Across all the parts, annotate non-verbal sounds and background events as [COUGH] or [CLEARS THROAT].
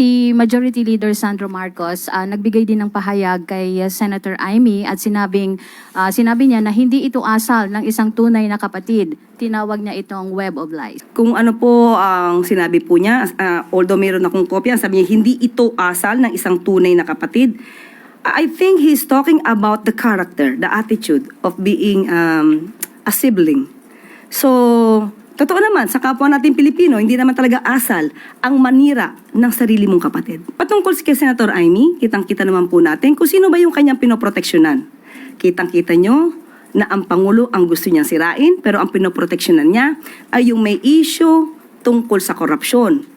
si Majority Leader Sandro Marcos ah, nagbigay din ng pahayag kay Senator Amy at sinabing ah, sinabi niya na hindi ito asal ng isang tunay na kapatid. Tinawag niya itong web of lies. Kung ano po ang sinabi po niya, ah, although meron akong kopya, sabi niya hindi ito asal ng isang tunay na kapatid. I think he's talking about the character, the attitude of being um, a sibling. So, totoo naman, sa kapwa natin Pilipino, hindi naman talaga asal ang manira ng sarili mong kapatid. Patungkol kay Senator Amy, kitang-kita naman po natin kung sino ba yung kanyang pinoproteksyonan. Kitang-kita nyo na ang Pangulo ang gusto niyang sirain, pero ang pinoproteksyonan niya ay yung may issue tungkol sa korupsyon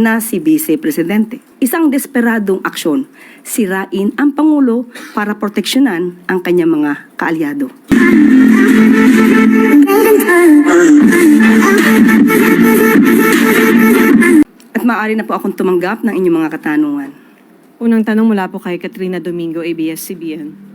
na si Vice Presidente. Isang desperadong aksyon, sirain ang Pangulo para proteksyonan ang kanyang mga kaalyado. At maaari na po akong tumanggap ng inyong mga katanungan. Unang tanong mula po kay Katrina Domingo, ABS-CBN.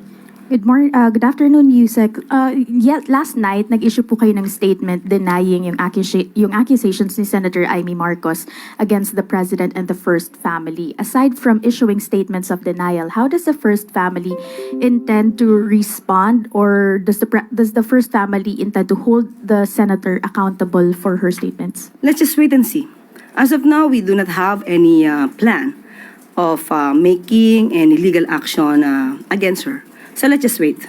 Good morning, uh, good afternoon, Yusek. Uh, yeah, last night, nag-issue po kayo ng statement denying yung, accusa- yung accusations ni Senator Amy Marcos against the President and the First Family. Aside from issuing statements of denial, how does the First Family intend to respond or does the, does the First Family intend to hold the Senator accountable for her statements? Let's just wait and see. As of now, we do not have any uh, plan of uh, making any legal action uh, against her. So let's just wait.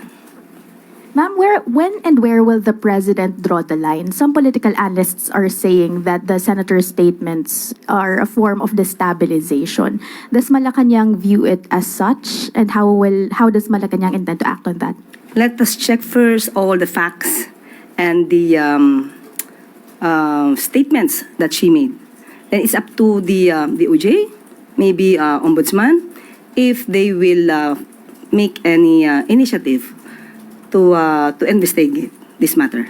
Ma'am, where, when and where will the president draw the line? Some political analysts are saying that the senator's statements are a form of destabilization. Does Malacanang view it as such? And how will how does Malacanang intend to act on that? Let us check first all the facts and the um, uh, statements that she made. Then it's up to the uh, the OJ, maybe uh, ombudsman, if they will uh, make any uh, initiative to uh, to investigate this matter.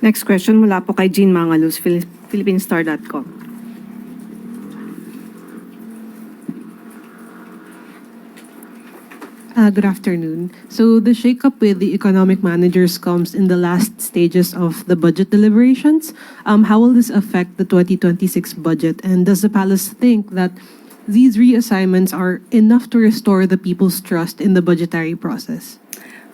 Next question mula po kay Jean Mangalus, Phil- PhilippineStar.com. Uh, good afternoon. So the shakeup with the economic managers comes in the last stages of the budget deliberations. Um, how will this affect the 2026 budget? And does the palace think that these reassignments are enough to restore the people's trust in the budgetary process?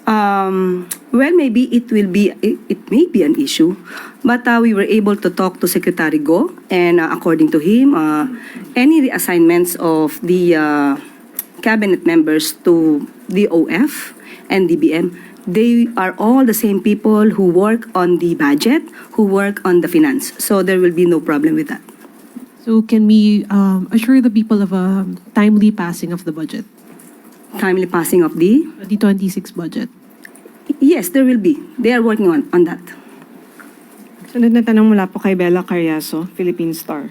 Um, well, maybe it will be, it, it may be an issue, but uh, we were able to talk to Secretary Go, and uh, according to him, uh, any reassignments of the uh, cabinet members to the OF and DBM, they are all the same people who work on the budget, who work on the finance. So there will be no problem with that. So can we um, assure the people of a timely passing of the budget, Timely passing of the, 2026 budget? yes, there will be. They are working on, on that. Sunod na tanong mula po kay Bella Carriazo, Philippine Star.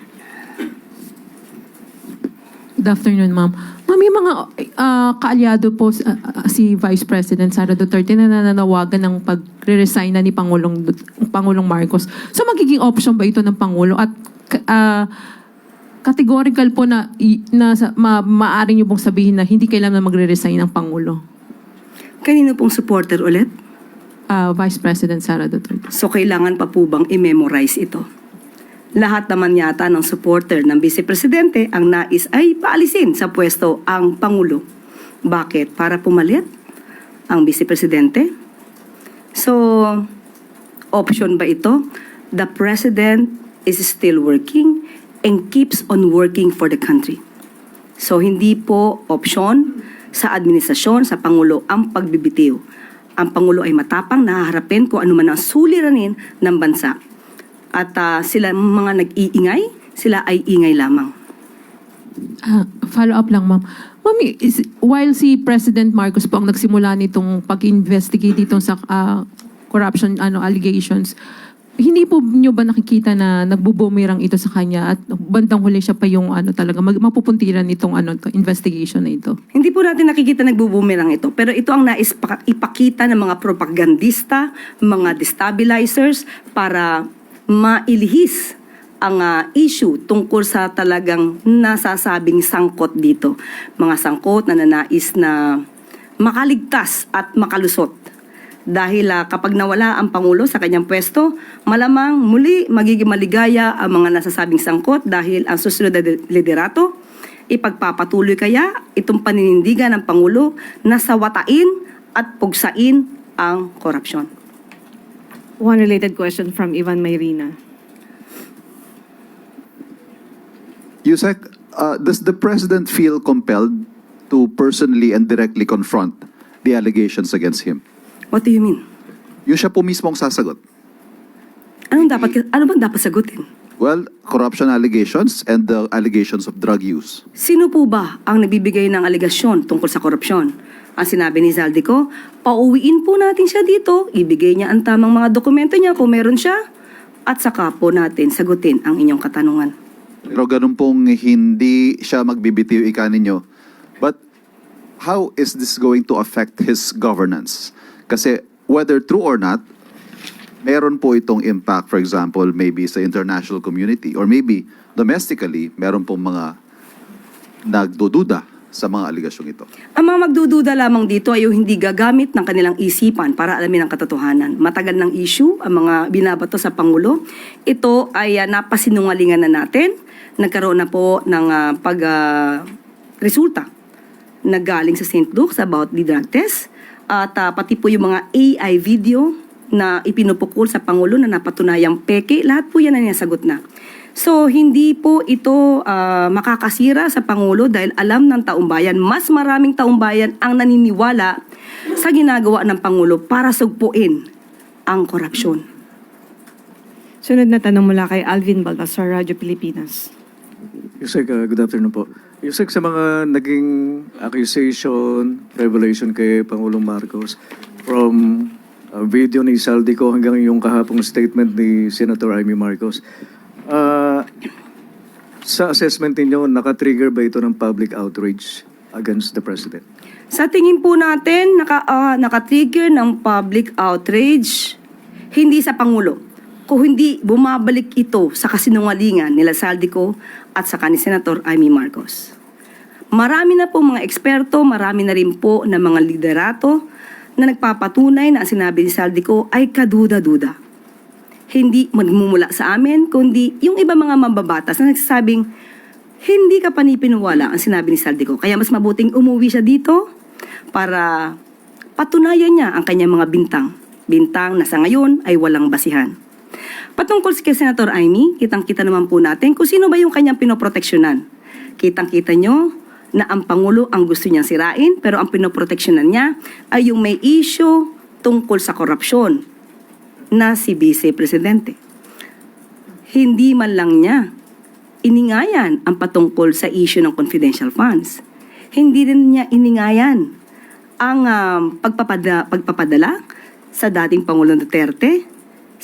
Good afternoon, ma'am. Ma'am, yung mga ah, kaalyado po ah, si Vice President Sara Duterte na nananawagan ng pagre-resign na ni Pangulong, Pangulong Marcos. So magiging option ba ito ng Pangulo? At ah, categorical po na, na ma, maaari niyo pong sabihin na hindi kailangan na magre-resign ng Pangulo. Kanino pong supporter ulit? Ah, Vice President Sara Duterte. So kailangan pa po bang i-memorize ito? Lahat naman yata ng supporter ng Vice Presidente ang nais ay paalisin sa pwesto ang Pangulo. Bakit? Para pumalit ang Vice Presidente? So, option ba ito? The President is still working and keeps on working for the country. So, hindi po option sa administrasyon, sa Pangulo, ang pagbibitiw. Ang Pangulo ay matapang, nahaharapin kung ano man ang suliranin ng bansa. At ah, sila mga nag-iingay, sila ay ingay lamang. Ah, follow up lang, ma'am. Mami, is, while si President Marcos po ang nagsimula nitong pag-investigate ditong sa ah, corruption ano allegations, hindi po nyo ba nakikita na nagbubumirang ito sa kanya at bandang huli siya pa yung ano talaga mag, mapupuntiran nitong ano to, investigation na ito? Hindi po natin nakikita nagbubumerang ito, pero ito ang nais pa- ipakita ng mga propagandista, mga destabilizers para mailihis ang ah, issue tungkol sa talagang nasasabing sangkot dito. Mga sangkot na nanais na makaligtas at makalusot Dahil ah, kapag nawala ang Pangulo sa kanyang pwesto, malamang muli magiging maligaya ang mga nasasabing sangkot dahil ang susunod na de- liderato, ipagpapatuloy kaya itong paninindigan ng Pangulo na sawatain at pugsain ang korupsyon. One related question from Ivan Mayrina. Yusek, uh, does the president feel compelled to personally and directly confront the allegations against him? What do you mean? Yung siya po mismong sasagot. Anong dapat, ano bang dapat sagutin? Well, corruption allegations and the allegations of drug use. Sino po ba ang nagbibigay ng aligasyon tungkol sa korupsyon? Ang sinabi ni Zaldico, pauwiin po natin siya dito, ibigay niya ang tamang mga dokumento niya kung meron siya, at saka po natin sagutin ang inyong katanungan. Pero ganun pong hindi siya magbibitiw ika ninyo. But how is this going to affect his governance? Kasi whether true or not, meron po itong impact, for example, maybe sa international community or maybe domestically, meron pong mga nagdududa sa mga aligasyong ito. Ang mga magdududa lamang dito ay hindi gagamit ng kanilang isipan para alamin ang katotohanan. Matagal ng issue ang mga binabato sa Pangulo. Ito ay ah, napasinungalingan na natin. Nagkaroon na po ng ah, pag ah, na galing sa St. Luke's about the drug test. At ah, pati po yung mga AI video na ipinupukol sa Pangulo na napatunayang peke, lahat po yan na nasagot na. So, hindi po ito ah, makakasira sa Pangulo dahil alam ng taumbayan, mas maraming taumbayan ang naniniwala sa ginagawa ng Pangulo para sugpuin ang korupsyon. Sunod na tanong mula kay Alvin Baltasar, Radyo Pilipinas. Yusek, uh, good afternoon po. Yusek, sa mga naging accusation, revelation kay Pangulong Marcos, from uh, video ni Saldico hanggang yung kahapong statement ni Senator Amy Marcos, uh, sa assessment ninyo, nakatrigger ba ito ng public outrage against the President? Sa tingin po natin, naka, ah, nakatrigger ng public outrage, hindi sa Pangulo. Kung hindi bumabalik ito sa kasinungalingan nila Saldico at sa ni Senator Amy Marcos. Marami na po mga eksperto, marami na rin po na mga liderato na nagpapatunay na ang sinabi ni Saldico ay kaduda-duda. Hindi magmumula sa amin, kundi yung iba mga mambabatas na nagsasabing hindi ka panipiniwala ang sinabi ni Saldico. Kaya mas mabuting umuwi siya dito para patunayan niya ang kanyang mga bintang. Bintang na sa ngayon ay walang basihan. Patungkol kay Senator Amy, kitang-kita naman po natin kung sino ba yung kanyang pinoproteksyonan. Kitang-kita nyo na ang Pangulo ang gusto niyang sirain, pero ang pinoproteksyonan niya ay yung may issue tungkol sa korupsyon na si Vice Presidente. Hindi man lang niya iningayan ang patungkol sa issue ng confidential funds. Hindi rin niya iningayan ang um, pagpapada, pagpapadala sa dating Pangulong Duterte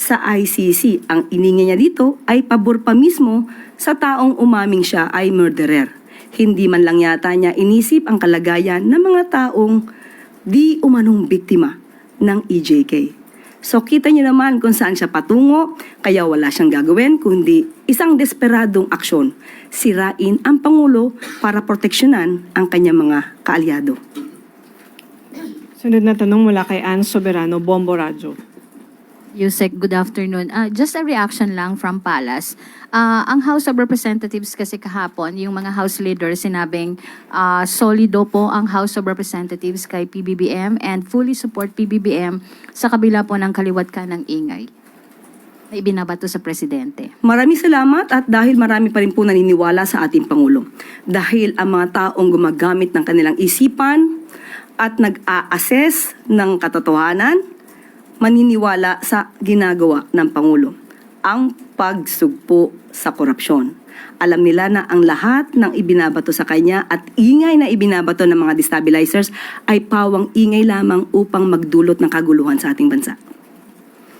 sa ICC. Ang ininga niya dito ay pabor pa mismo sa taong umaming siya ay murderer. Hindi man lang yata niya inisip ang kalagayan ng mga taong di umanong biktima ng EJK. So kita niyo naman kung saan siya patungo, kaya wala siyang gagawin kundi isang desperadong aksyon. Sirain ang Pangulo para proteksyonan ang kanyang mga kaalyado. Sunod na tanong mula kay Ann Soberano, Bombo Radyo. Yusek, good afternoon. Ah, just a reaction lang from Palace. Ah, ang House of Representatives kasi kahapon, yung mga House leaders sinabing ah, solido po ang House of Representatives kay PBBM and fully support PBBM sa kabila po ng kaliwat ka ng ingay na ibinabato sa Presidente. Maraming salamat at dahil marami pa rin po naniniwala sa ating Pangulo. Dahil ang mga taong gumagamit ng kanilang isipan at nag-a-assess ng katotohanan, maniniwala sa ginagawa ng Pangulo. Ang pagsugpo sa korupsyon. Alam nila na ang lahat ng ibinabato sa kanya at ingay na ibinabato ng mga destabilizers ay pawang ingay lamang upang magdulot ng kaguluhan sa ating bansa.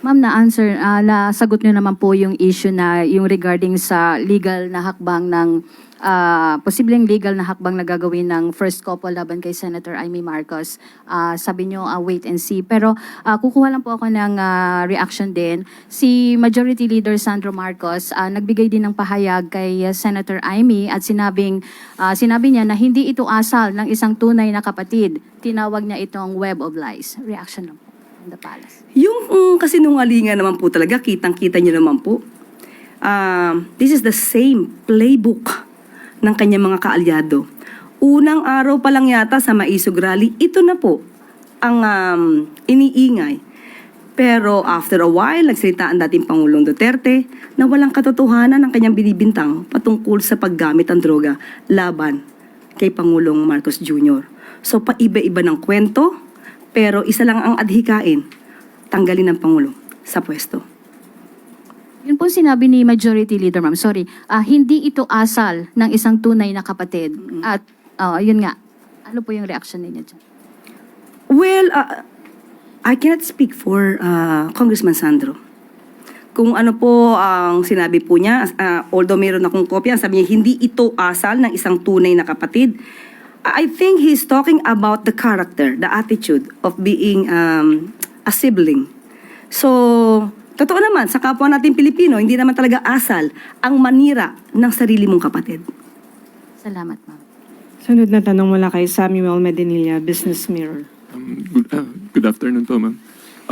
Ma'am, na-answer, ah, nasagot niyo naman po yung issue na yung regarding sa legal na hakbang ng, ah, posibleng legal na hakbang na gagawin ng first couple laban kay Senator Amy Marcos. Ah, sabi niyo, ah, wait and see. Pero ah, kukuha lang po ako ng ah, reaction din. Si Majority Leader Sandro Marcos, ah, nagbigay din ng pahayag kay Senator Amy at sinabing, ah, sinabi niya na hindi ito asal ng isang tunay na kapatid. Tinawag niya itong web of lies. Reaction lang po. The palace. Yung mm, kasinungalingan naman po talaga, kitang-kita niyo naman po. Um, this is the same playbook ng kanyang mga kaalyado. Unang araw pa lang yata sa Maisog Rally, ito na po ang um, iniingay. Pero after a while, nagsalita ang dating Pangulong Duterte na walang katotohanan ang kanyang binibintang patungkol sa paggamit ng droga laban kay Pangulong Marcos Jr. So paiba-iba ng kwento, pero isa lang ang adhikain, tanggalin ng Pangulo sa pwesto. Yun po sinabi ni Majority Leader, ma'am. Sorry. Ah, hindi ito asal ng isang tunay na kapatid. At, ah, yun nga. Ano po yung reaction ninyo dyan? Well, uh, I cannot speak for uh, Congressman Sandro. Kung ano po ang sinabi po niya, uh, although meron akong kopya, sabi niya, hindi ito asal ng isang tunay na kapatid. I think he's talking about the character, the attitude of being um, a sibling. So, totoo naman, sa kapwa natin Pilipino, hindi naman talaga asal ang manira ng sarili mong kapatid. Salamat, ma'am. Sunod na tanong mula kay Samuel Medinilla, Business Mirror. Um, good, ah, good afternoon po, ma'am.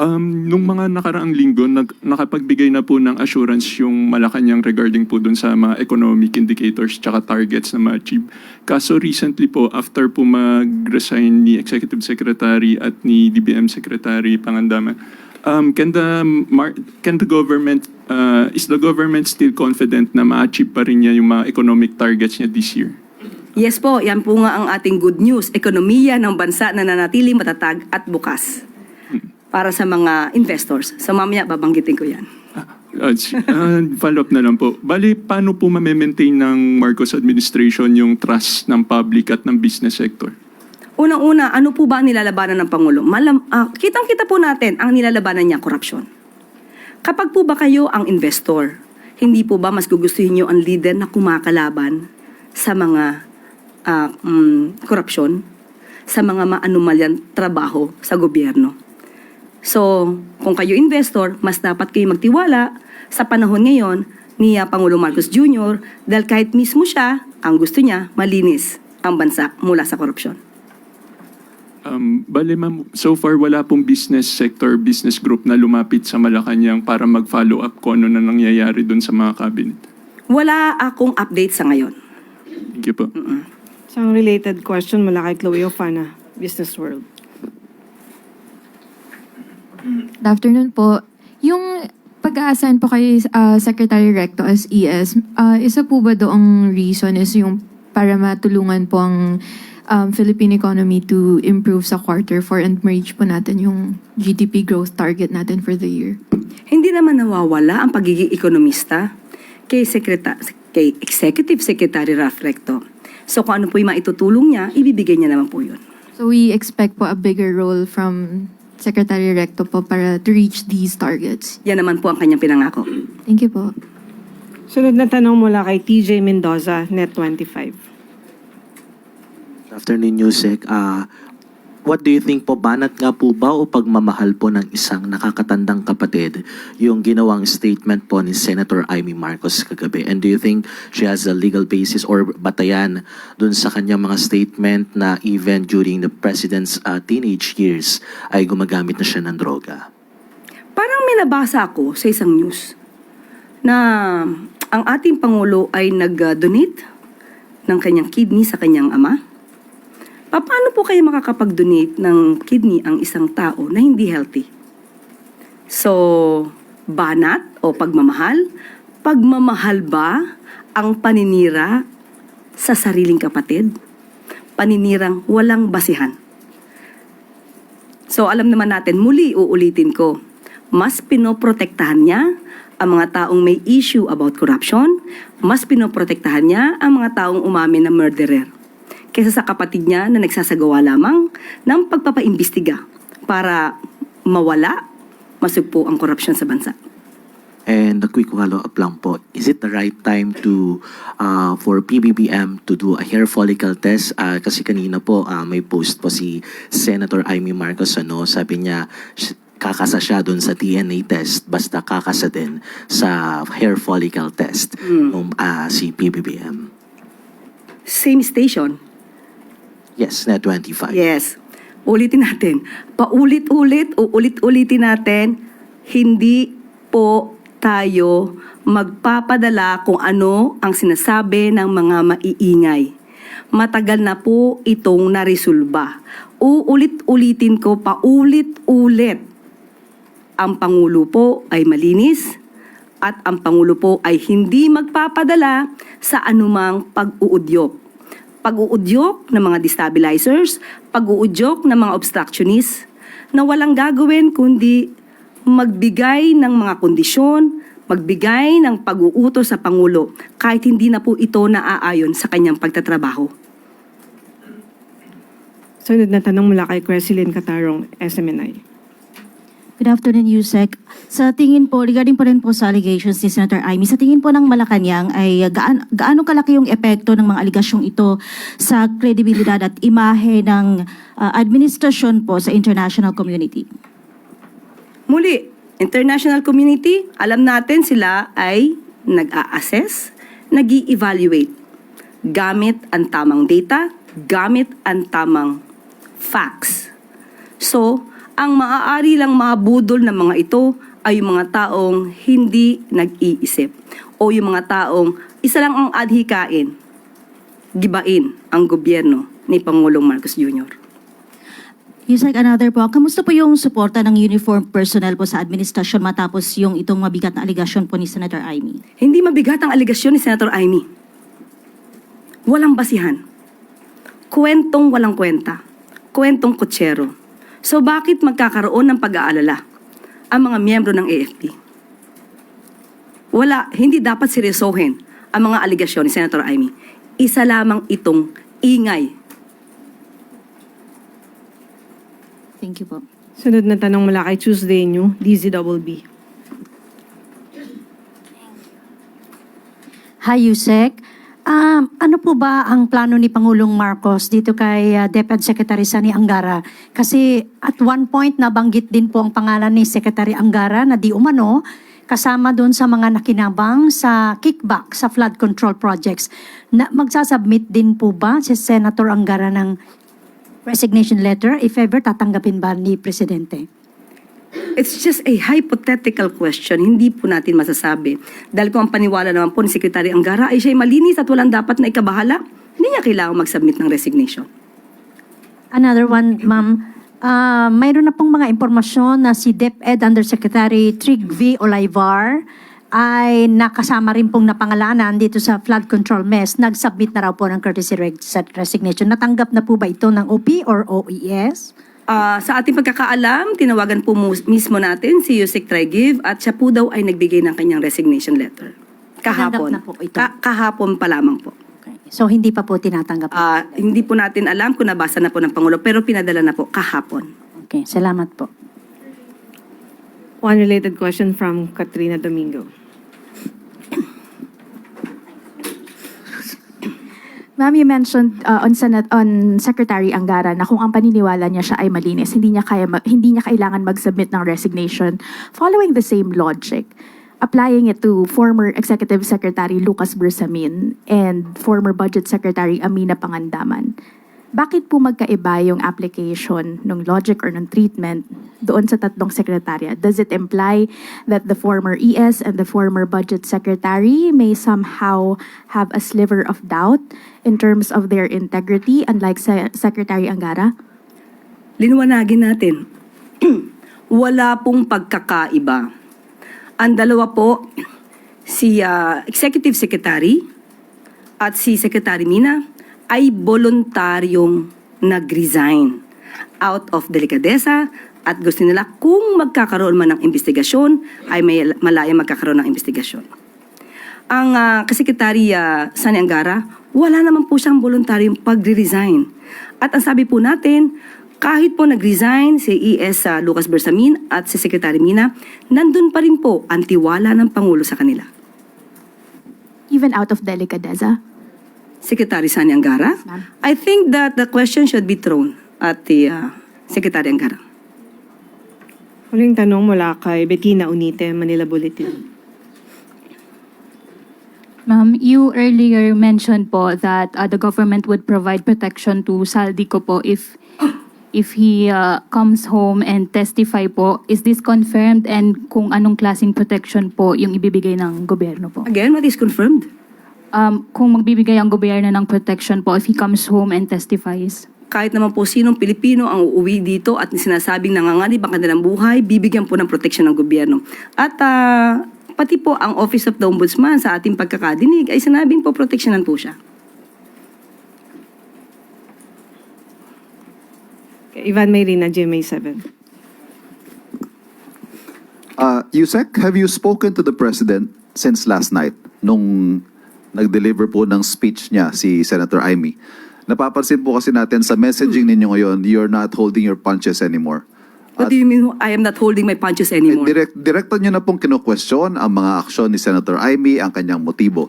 Um, nung mga nakaraang linggo, nag, nakapagbigay na po ng assurance yung Malacanang regarding po dun sa mga economic indicators tsaka targets na ma-achieve. Kaso recently po, after po mag-resign ni Executive Secretary at ni DBM Secretary Pangandaman, um, can the, can the government, uh, is the government still confident na ma-achieve pa rin niya yung mga economic targets niya this year? Yes po, yan po nga ang ating good news. Ekonomiya ng bansa na nanatili matatag at bukas para sa mga investors. So mamaya babanggitin ko yan. Uh, s- uh, follow up na lang po. Bali, paano po ma-maintain ng Marcos administration yung trust ng public at ng business sector? Unang-una, ano po ba ang nilalabanan ng Pangulo? Malam, ah, kitang-kita po natin ang nilalabanan niya, korupsyon. Kapag po ba kayo ang investor, hindi po ba mas gugustuhin niyo ang leader na kumakalaban sa mga mm, korupsyon, sa mga maanumalyan trabaho sa gobyerno? So, kung kayo investor, mas dapat kayo magtiwala sa panahon ngayon ni ah, Pangulong Marcos Jr. dahil kahit mismo siya, ang gusto niya, malinis ang bansa mula sa korupsyon. Um, bali, ma'am, so far wala pong business sector, business group na lumapit sa Malacanang para mag-follow up kung ano na nangyayari dun sa mga cabinet. Wala akong update sa ngayon. Thank you po. Isang related question mula kay Chloe Ofana, Business World. Good afternoon po. Yung pag-a-assign po kay ah, Secretary Recto as ES, ah, isa po ba doong reason is yung para matulungan po ang um, Philippine economy to improve sa quarter four and ma-reach po natin yung GDP growth target natin for the year? Hindi naman nawawala ang pagiging ekonomista kay, Sekreta- kay Executive Secretary Raf Recto. So kung ano po yung maitutulong niya, ibibigay niya naman po yun. So we expect po a bigger role from Secretary Recto po para to reach these targets. Yan naman po ang kanyang pinangako. Thank you po. Sunod na tanong mula kay TJ Mendoza, Net25. Good afternoon, Yusek. Ah, what do you think po, banat nga po ba o pagmamahal po ng isang nakakatandang kapatid yung ginawang statement po ni Senator Amy Marcos kagabi? And do you think she has a legal basis or batayan dun sa kanyang mga statement na even during the president's ah, teenage years ay gumagamit na siya ng droga? Parang may nabasa ako sa isang news na ang ating Pangulo ay nag-donate ng kanyang kidney sa kanyang ama. Pa- Paano po kayo makakapag-donate ng kidney ang isang tao na hindi healthy? So, banat o pagmamahal? Pagmamahal ba ang paninira sa sariling kapatid? Paninirang walang basihan. So alam naman natin, muli uulitin ko, mas pinoprotektahan niya ang mga taong may issue about corruption, mas pinoprotektahan niya ang mga taong umamin na murderer kaysa sa kapatid niya na nagsasagawa lamang ng pagpapaimbestiga para mawala, masugpo ang korupsyon sa bansa. And a quick follow-up lang po, is it the right time to uh, for PBBM to do a hair follicle test? Ah, kasi kanina po ah, may post po si Senator Amy Marcos ano, sabi niya kakasa siya dun sa DNA test basta kakasa din sa hair follicle test ng ah, si PBBM. Same station, Yes, net 25. Yes. Ulitin natin. Paulit-ulit, uulit-ulitin natin, hindi po tayo magpapadala kung ano ang sinasabi ng mga maiingay. Matagal na po itong naresolba. Uulit-ulitin ko paulit-ulit. Ang Pangulo po ay malinis at ang Pangulo po ay hindi magpapadala sa anumang pag-uudyok pag-uudyok ng mga destabilizers, pag-uudyok ng mga obstructionists na walang gagawin kundi magbigay ng mga kondisyon, magbigay ng pag-uutos sa Pangulo kahit hindi na po ito naaayon sa kanyang pagtatrabaho. Sunod na tanong mula kay Cresceline Catarong, SMNI. Good afternoon, Yusek. Sa tingin po, regarding po rin po sa allegations ni Senator Amy, sa tingin po ng Malacanang ay gaan, gaano kalaki yung epekto ng mga aligasyong ito sa kredibilidad at imahe ng ah, administrasyon po sa international community? Muli, international community, alam natin sila ay nag-a-assess, nag evaluate gamit ang tamang data, gamit ang tamang facts. So, ang maaari lang mabudol ng mga ito ay yung mga taong hindi nag-iisip o yung mga taong isa lang ang adhikain, gibain ang gobyerno ni Pangulong Marcos Jr. Yusek, another po, kamusta po yung suporta ng uniform personnel po sa administrasyon matapos yung itong mabigat na aligasyon po ni Senator Amy? Hindi mabigat ang aligasyon ni Senator Amy. Walang basihan. Kwentong walang kwenta. Kwentong kutsero. So bakit magkakaroon ng pag-aalala ang mga miyembro ng AFP? Wala, hindi dapat seryosohin ang mga aligasyon ni Senator Amy. Isa lamang itong ingay. Thank you po. Sunod na tanong mula kay Tuesday New, DZBB. Hi, Yusek. Um, ano po ba ang plano ni Pangulong Marcos dito kay uh, DepEd Secretary Sani Angara? Kasi at one point nabanggit din po ang pangalan ni Secretary Angara na di umano kasama doon sa mga nakinabang sa kickback sa flood control projects. Na, magsasubmit din po ba si Senator Angara ng resignation letter if ever tatanggapin ba ni Presidente? It's just a hypothetical question. Hindi po natin masasabi. Dahil kung ang paniwala naman po ni Secretary Angara ay siya'y malinis at walang dapat na ikabahala, hindi niya kailangan mag-submit ng resignation. Another one, ma'am. Ah, mayroon na pong mga impormasyon na si DepEd Undersecretary Trig V. Olivar ay nakasama rin pong napangalanan dito sa flood control mess. Nag-submit na raw po ng courtesy resignation. Natanggap na po ba ito ng OP or OES? Ah, sa ating pagkakaalam, tinawagan po mismo natin si Yusek Tregiv at siya po daw ay nagbigay ng kanyang resignation letter. Kahapon. Tinanggap na po ito. Ka- kahapon pa lamang po. Okay. So hindi pa po tinatanggap. Ah, hindi po natin alam kung nabasa na po ng Pangulo, pero pinadala na po kahapon. Okay, salamat po. One related question from Katrina Domingo. Ma'am, you mentioned uh, on Senate on Secretary Angara na kung ang paniniwala niya siya ay malinis, hindi niya kaya hindi niya kailangan mag-submit ng resignation. Following the same logic, applying it to former Executive Secretary Lucas Bersamin and former Budget Secretary Amina Pangandaman. Bakit po magkaiba yung application ng logic or ng treatment doon sa tatlong sekretarya? Does it imply that the former ES and the former budget secretary may somehow have a sliver of doubt in terms of their integrity, unlike sa Secretary Angara? Liwanagin natin, [CLEARS THROAT] wala pong pagkakaiba. Ang dalawa po, si ah, Executive Secretary at si Secretary Mina ay voluntaryong nag-resign out of delikadesa at gusto nila kung magkakaroon man ng investigasyon ay may malaya magkakaroon ng investigasyon. Ang uh, kasekretary ah, Sani Angara, wala naman po siyang voluntaryong pag-resign. At ang sabi po natin, kahit po nag-resign si ES sa Lucas Bersamin at si Secretary Mina, nandun pa rin po ang tiwala ng Pangulo sa kanila. Even out of delicadeza? Secretary Sani Angara. I think that the question should be thrown at the uh, Secretary Angara. Huling tanong mula kay Bettina Unite, Manila Bulletin. Ma'am, you earlier mentioned po that uh, the government would provide protection to Saldico po if if he uh, comes home and testify po, is this confirmed and kung anong klaseng protection po yung ibibigay ng gobyerno po? Again, what is confirmed? Um, kung magbibigay ang gobyerno ng protection po if he comes home and testifies? Kahit naman po sinong Pilipino ang uuwi dito at sinasabing nanganganib ang kanilang buhay, bibigyan po ng protection ng gobyerno. At ah, pati po ang Office of the Ombudsman sa ating pagkakadinig ay sinabing po proteksyonan po siya. Okay, Ivan Mayrina, GMA 7. Uh, Yusek, have you spoken to the President since last night nung nag-deliver po ng speech niya si Senator Amy? Napapansin po kasi natin sa messaging ninyo ngayon, you're not holding your punches anymore. What do you mean I am not holding my punches anymore? Direct, direkta nyo na pong kino-question ang mga aksyon ni Senator Amy, ang kanyang motibo.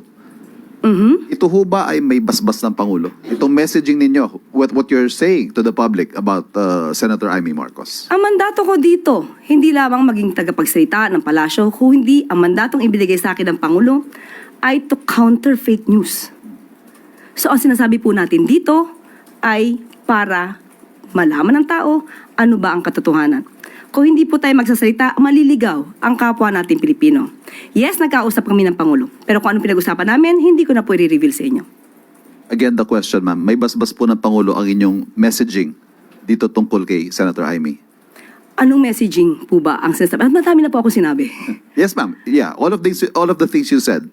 Mhm. Ito ho ba ay may basbas ng Pangulo? Itong messaging ninyo, what, what you're saying to the public about uh, Senator Amy Marcos? Ang mandato ko dito, hindi lamang maging tagapagsalita ng palasyo, kung hindi ang mandatong ibinigay sa akin ng Pangulo ay to counter fake news. So ang sinasabi po natin dito ay para malaman ng tao ano ba ang katotohanan. Kung hindi po tayo magsasalita, maliligaw ang kapwa natin Pilipino. Yes, nagkausap kami ng Pangulo. Pero kung anong pinag-usapan namin, hindi ko na po i-reveal sa inyo. Again, the question, ma'am. May basbas po ng Pangulo ang inyong messaging dito tungkol kay Senator Amy. Anong messaging po ba ang sinasabi? At madami na po ako sinabi. Yes, ma'am. Yeah, all of these, all of the things you said.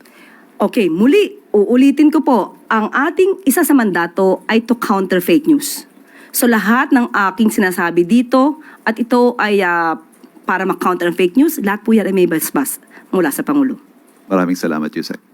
Okay, muli, uulitin ko po, ang ating isa sa mandato ay to counter fake news. So lahat ng aking sinasabi dito, at ito ay ah, para ma-counter ang fake news, lahat po yan ay may basbas mula sa Pangulo. Maraming salamat, Yusek.